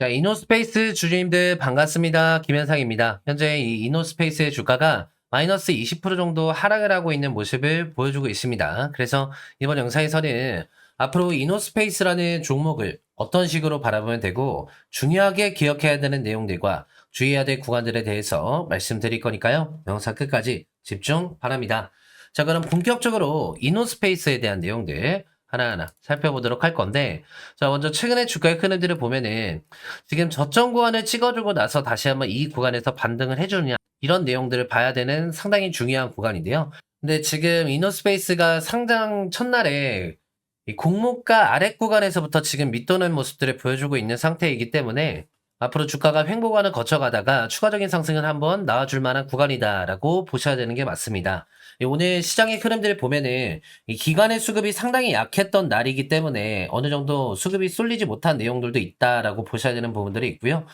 자, 이노스페이스 주주님들 반갑습니다. 김현상입니다. 현재 이 이노스페이스의 주가가 마이너스 20% 정도 하락을 하고 있는 모습을 보여주고 있습니다. 그래서 이번 영상에서는 앞으로 이노스페이스라는 종목을 어떤 식으로 바라보면 되고 중요하게 기억해야 되는 내용들과 주의해야 될 구간들에 대해서 말씀드릴 거니까요. 영상 끝까지 집중 바랍니다. 자, 그럼 본격적으로 이노스페이스에 대한 내용들 하나하나 살펴보도록 할 건데, 자, 먼저 최근에 주가의 큰 흐름들을 보면은 지금 저점 구간을 찍어주고 나서 다시 한번 이 구간에서 반등을 해주느냐, 이런 내용들을 봐야 되는 상당히 중요한 구간인데요. 근데 지금 이노스페이스가 상장 첫날에 이 공모가 아래 구간에서부터 지금 밑도는 모습들을 보여주고 있는 상태이기 때문에 앞으로 주가가 횡보관을 거쳐가다가 추가적인 상승을 한번 나와줄 만한 구간이다라고 보셔야 되는 게 맞습니다. 이 오늘 시장의 흐름들을 보면은 이 기관의 수급이 상당히 약했던 날이기 때문에 어느 정도 수급이 쏠리지 못한 내용들도 있다라고 보셔야 되는 부분들이 있고요.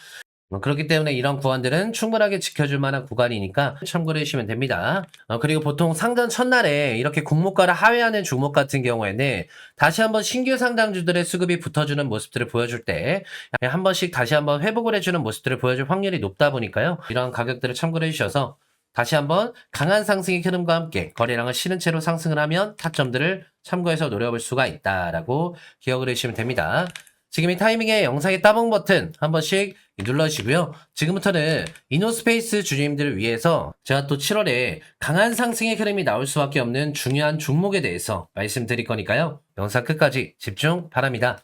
어, 그렇기 때문에 이런 구간들은 충분하게 지켜줄 만한 구간이니까 참고를 해주시면 됩니다. 어, 그리고 보통 상전 첫날에 이렇게 공모가를 하회하는 종목 같은 경우에는 다시 한번 신규 상장주들의 수급이 붙어주는 모습들을 보여줄 때 한 번씩 다시 한번 회복을 해주는 모습들을 보여줄 확률이 높다 보니까요. 이러한 가격들을 참고를 해주셔서 다시 한번 강한 상승의 흐름과 함께 거래량을 실은 채로 상승을 하면 타점들을 참고해서 노려볼 수가 있다라고 기억을 해주시면 됩니다. 지금 이 타이밍에 영상의 따봉 버튼 한 번씩 눌러주시고요. 지금부터는 이노스페이스 주주님들을 위해서 제가 또 7월에 강한 상승의 흐름이 나올 수밖에 없는 중요한 종목에 대해서 말씀드릴 거니까요. 영상 끝까지 집중 바랍니다.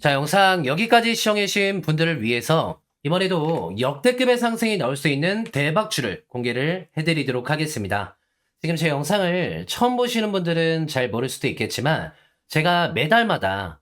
자, 영상 여기까지 시청해주신 분들을 위해서 이번에도 역대급의 상승이 나올 수 있는 대박주를 공개를 해드리도록 하겠습니다. 지금 제 영상을 처음 보시는 분들은 잘 모를 수도 있겠지만 제가 매달마다